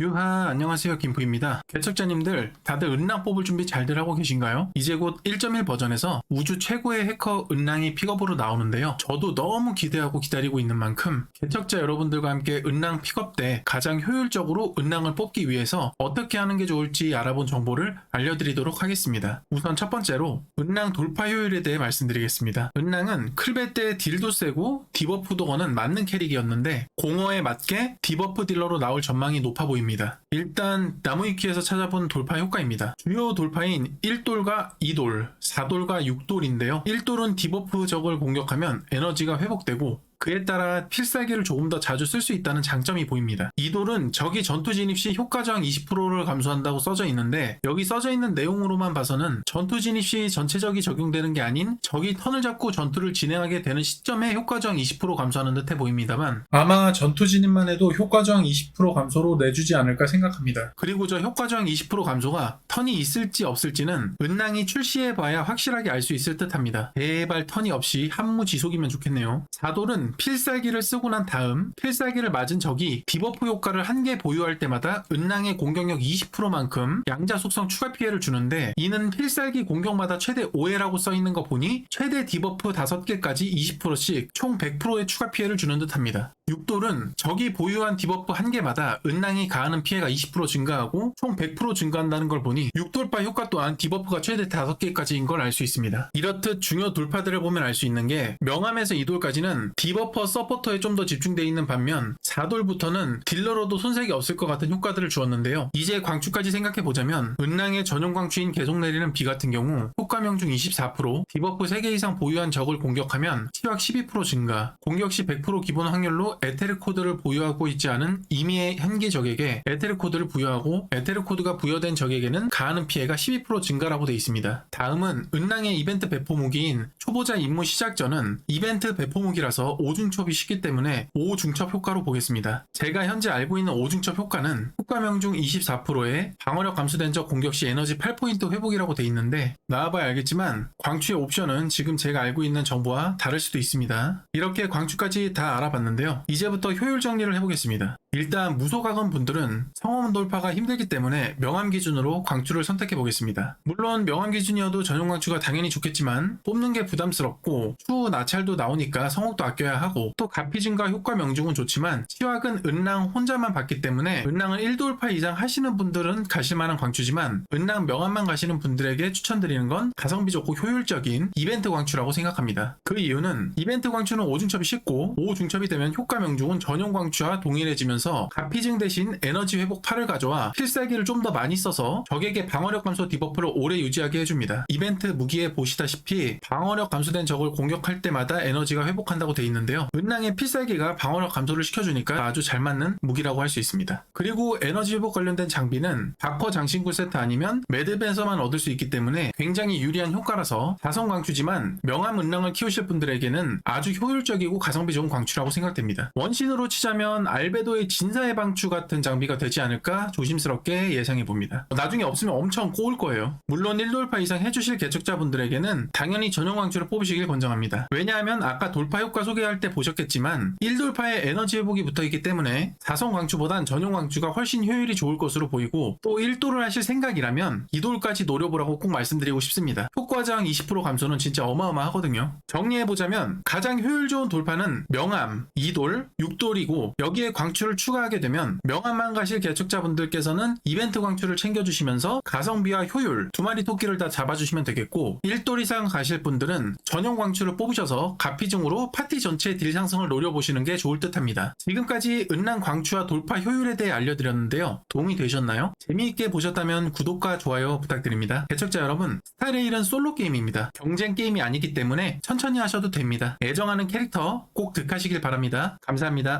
유하 안녕하세요 김프입니다. 개척자님들 다들 은랑 뽑을 준비 잘들 하고 계신가요? 이제 곧 1.1 버전에서 우주 최고의 해커 은랑이 픽업으로 나오는데요. 저도 너무 기대하고 기다리고 있는 만큼 개척자 여러분들과 함께 은랑 픽업 때 가장 효율적으로 은랑을 뽑기 위해서 어떻게 하는 게 좋을지 알아본 정보를 알려드리도록 하겠습니다. 우선 첫 번째로 은랑 돌파 효율에 대해 말씀드리겠습니다. 은랑은 클베 때 딜도 세고 디버프 도어는 맞는 캐릭이었는데 공허에 맞게 디버프 딜러로 나올 전망이 높아 보입니다. 일단 나무위키에서 찾아본 돌파 효과입니다. 주요 돌파인 1돌과 2돌, 4돌과 6돌인데요. 1돌은 디버프 적을 공격하면 에너지가 회복되고 그에 따라 필살기를 조금 더 자주 쓸 수 있다는 장점이 보입니다. 이 돌은 적이 전투 진입 시 효과 저항 20%를 감소한다고 써져 있는데 여기 써져 있는 내용으로만 봐서는 전투 진입 시 전체적이 적용되는 게 아닌 적이 턴을 잡고 전투를 진행하게 되는 시점에 효과 저항 20% 감소하는 듯해 보입니다만 아마 전투 진입만 해도 효과 저항 20% 감소로 내주지 않을까 생각합니다. 그리고 저 효과 저항 20% 감소가 턴이 있을지 없을지는 은낭이 출시해 봐야 확실하게 알 수 있을 듯합니다. 제발 턴이 없이 한무 지속이면 좋겠네요. 4돌은 필살기를 쓰고 난 다음 필살기를 맞은 적이 디버프 효과를 한 개 보유할 때마다 은낭의 공격력 20%만큼 양자 속성 추가 피해를 주는데 이는 필살기 공격마다 최대 5회라고 써 있는 거 보니 최대 디버프 5개까지 20%씩 총 100%의 추가 피해를 주는 듯합니다. 6돌은 적이 보유한 디버프 한 개마다 은낭이 가하는 피해가 20% 증가하고 총 100% 증가한다는 걸 보니 6돌파 효과 또한 디버프가 최대 5개까지인 걸 알 수 있습니다. 이렇듯 중요 돌파들을 보면 알 수 있는 게 명함에서 2돌까지는 디버퍼 서포터에 좀 더 집중되어 있는 반면 4돌부터는 딜러로도 손색이 없을 것 같은 효과들을 주었는데요. 이제 광추까지 생각해보자면 은낭의 전용 광추인 계속 내리는 비 같은 경우 효과명 중 24% 디버프 3개 이상 보유한 적을 공격하면 치확 12% 증가 공격 시 100% 기본 확률로 에테르 코드를 보유하고 있지 않은 임의의 현기 적에게 에테르 코드를 부여하고 에테르 코드가 부여된 적에게는 가하는 피해가 12% 증가라고 되어 있습니다. 다음은 은낭의 이벤트 배포 무기인 초보자 임무 시작 전은 이벤트 배포 무기라서 오중첩이 쉽기 때문에 오중첩 효과로 보 겠습니다. 제가 현재 알고 있는 오중첩 효과는 효과명 중 24%에 방어력 감소된 적 공격 시 에너지 8포인트 회복이라고 되어 있는데 나와봐야 알겠지만 광추의 옵션은 지금 제가 알고 있는 정보와 다를 수도 있습니다. 이렇게 광추까지 다 알아봤는데요. 이제부터 효율 정리를 해보겠습니다. 일단 무소각원 분들은 성원 돌파가 힘들기 때문에 명함 기준으로 광추를 선택해 보겠습니다. 물론 명함 기준이어도 전용 광추가 당연히 좋겠지만 뽑는 게 부담스럽고 추후 나찰도 나오니까 성옥도 아껴야 하고 또 가피증과 효과 명중은 좋지만 치확은 은랑 혼자만 받기 때문에 은랑을 1돌파 이상 하시는 분들은 가실 만한 광추지만 은랑 명함만 가시는 분들에게 추천드리는 건 가성비 좋고 효율적인 이벤트 광추라고 생각합니다. 그 이유는 이벤트 광추는 5중첩이 쉽고 5중첩이 되면 효과 명중은 전용 광추와 동일해지면서 가피증 대신 에너지 회복 8을 가져와 필살기를 좀 더 많이 써서 적에게 방어력 감소 디버프를 오래 유지하게 해줍니다. 이벤트 무기에 보시다시피 방어력 감소된 적을 공격할 때마다 에너지가 회복한다고 돼 있는데요. 은낭의 필살기가 방어력 감소를 시켜주니까 아주 잘 맞는 무기라고 할 수 있습니다. 그리고 에너지 회복 관련된 장비는 바커 장신구 세트 아니면 매듭에서만 얻을 수 있기 때문에 굉장히 유리한 효과라서 자성 광추지만 명암 은랑을 키우실 분들에게는 아주 효율적이고 가성비 좋은 광추라고 생각됩니다. 원신으로 치자면 알베도의 진사의 방추 같은 장비가 되지 않을까 조심스럽게 예상해 봅니다. 나중에 없으면 엄청 꼬을 거예요. 물론 1돌파 이상 해주실 개척자분들에게는 당연히 전용 광추를 뽑으시길 권장합니다. 왜냐하면 아까 돌파 효과 소개할 때 보셨겠지만 1돌파에 에너지 회복이 붙어 있기 때문에 사성 광추보단 전용 광추가 훨씬 효율이 좋을 것으로 보이고 또 1돌을 하실 생각이라면 2돌까지 노려보라고 꼭 말씀드리고 싶습니다. 효과 저항 20% 감소는 진짜 어마어마하거든요. 정리해보자면 가장 효율 좋은 돌파는 명암, 2돌, 6돌이고 여기에 광추를 추가하게 되면 명암만 가실 개척자분들께서는 이벤트 광추를 챙겨주시면서 가성비와 효율 두 마리 토끼를 다 잡아주시면 되겠고 1돌 이상 가실 분들은 전용 광추를 뽑으셔서 가피증으로 파티 전체 딜 상승을 노려보시는 게 좋을 듯 합니다. 지금까지 은랑 광추와 돌파 효율에 대해 알려드렸는데요. 도움이 되셨나요? 재미있게 보셨다면 구독과 좋아요 부탁드립니다. 개척자 여러분, 스타레일은 솔로 게임입니다. 경쟁 게임이 아니기 때문에 천천히 하셔도 됩니다. 애정하는 캐릭터 꼭 득하시길 바랍니다. 감사합니다.